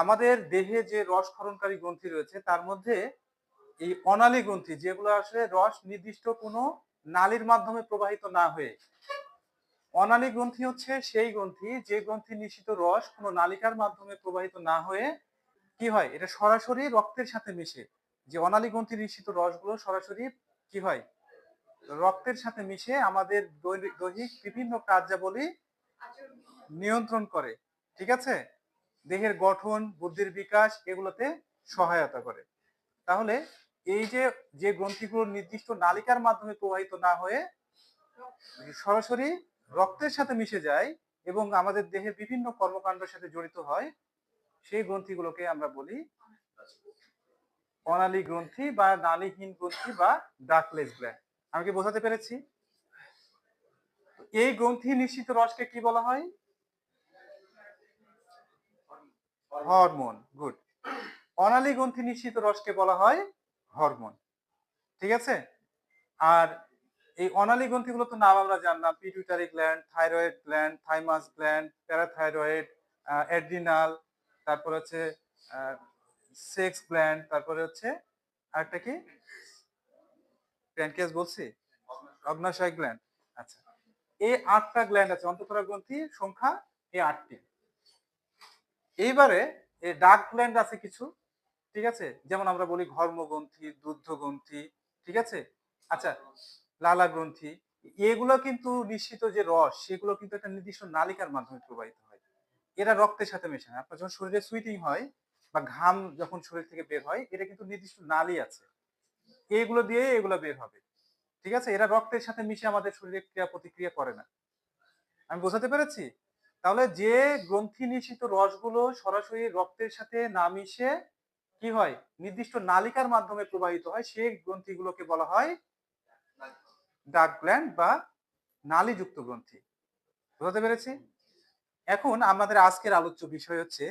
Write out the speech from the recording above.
আমাদের দেহে যে রস ক্ষরণকারী গ্রন্থি রয়েছে, তার মধ্যে এই অনালী গ্রন্থি, যেগুলো আসলে রস নির্দিষ্ট কোনো নালীর মাধ্যমে প্রবাহিত না হয়ে, অনালী গ্রন্থি হচ্ছে সেই গ্রন্থি, যে গ্রন্থি নিশ্চিত রস কোনো নালিকার মাধ্যমে প্রবাহিত না হয়ে কি হয়? এটা সরাসরি রক্তের সাথে মিশে। যে অনালী গ্রন্থি নিশ্চিত রসগুলো সরাসরি কি হয়? রক্তের সাথে মিশে আমাদের দৈহিক বিভিন্ন কার্যাবলী নিয়ন্ত্রণ করে। ঠিক আছে? দেহের গঠন, বুদ্ধির বিকাশ এগুলোতে সহায়তা করে। তাহলে এই যে যে গ্রন্থিগুলো নির্দিষ্ট নালিকার মাধ্যমে প্রবাহিত না হয়ে সরাসরি রক্তের সাথে মিশে যায় এবং আমাদের দেহের বিভিন্ন কর্মকাণ্ডের সাথে জড়িত হয়, সেই গ্রন্থিগুলোকে আমরা বলি অনালী গ্রন্থি বা নালীহীন গ্রন্থি বা ডাকলেস গ্ল্যান্ড আমি কি বোঝাতে পেরেছি? এই গ্রন্থি নিশ্চিত রসকে কি বলা হয়? Hormone, good. অনালি গ্রন্থি নিশ্চিত রসকে বলা হয় হরমোন। ঠিক আছে? আর এই অনালী গ্রন্থিগুলো তো নাম আমরা জানলাম pituitary gland thyroid gland thymus gland parathyroid adrenal তারপর হচ্ছে সেক্স গ্ল্যান্ড তারপরে হচ্ছে আরেকটা কি? প্যানক্রিয়াস বলছি? অগ্নাশয় গ্ল্যান্ড আচ্ছা এই আটটা গ্ল্যান্ড আছে অন্তঃকরা গ্রন্থি সংখ্যা এই আটটি। এইবারে এই ডার্ক গ্ল্যান্ড আছে কিছু, ঠিক আছে? যেমন আমরা বলি ঘর্মগ্রন্থি দুগ্ধ গ্রন্থি ঠিক আছে? আচ্ছা লালা গ্রন্থি এগুলো কিন্তু নিশ্চিত যে রস, সেগুলো কিন্তু একটা নির্দিষ্ট নালিকার মাধ্যমে প্রবাহিত হয়। এরা রক্তের সাথে মেশে না। আপনার যখন শরীরে সুইটিং হয় বা ঘাম যখন শরীর থেকে বের হয়, এটা কিন্তু নির্দিষ্ট নালী আছে। এইগুলো দিয়ে এগুলো বের হবে। ঠিক আছে? এরা রক্তের সাথে মিশে আমাদের শরীরে ক্রিয়া প্রতিক্রিয়া করে না। আমি বোঝাতে পেরেছি? তাহলে যে গ্রন্থি নিষিত রসগুলো সরাসরি রক্তের সাথে না মিশে কি হয়? নির্দিষ্ট নালিকার মাধ্যমে প্রবাহিত হয় সেই গ্রন্থিগুলোকে বলা হয় ডাক গ্ল্যান্ড বা নালীযুক্ত গ্রন্থি। বুঝতে পেরেছি? এখন আমাদের আজকের আলোচ্য বিষয় হচ্ছে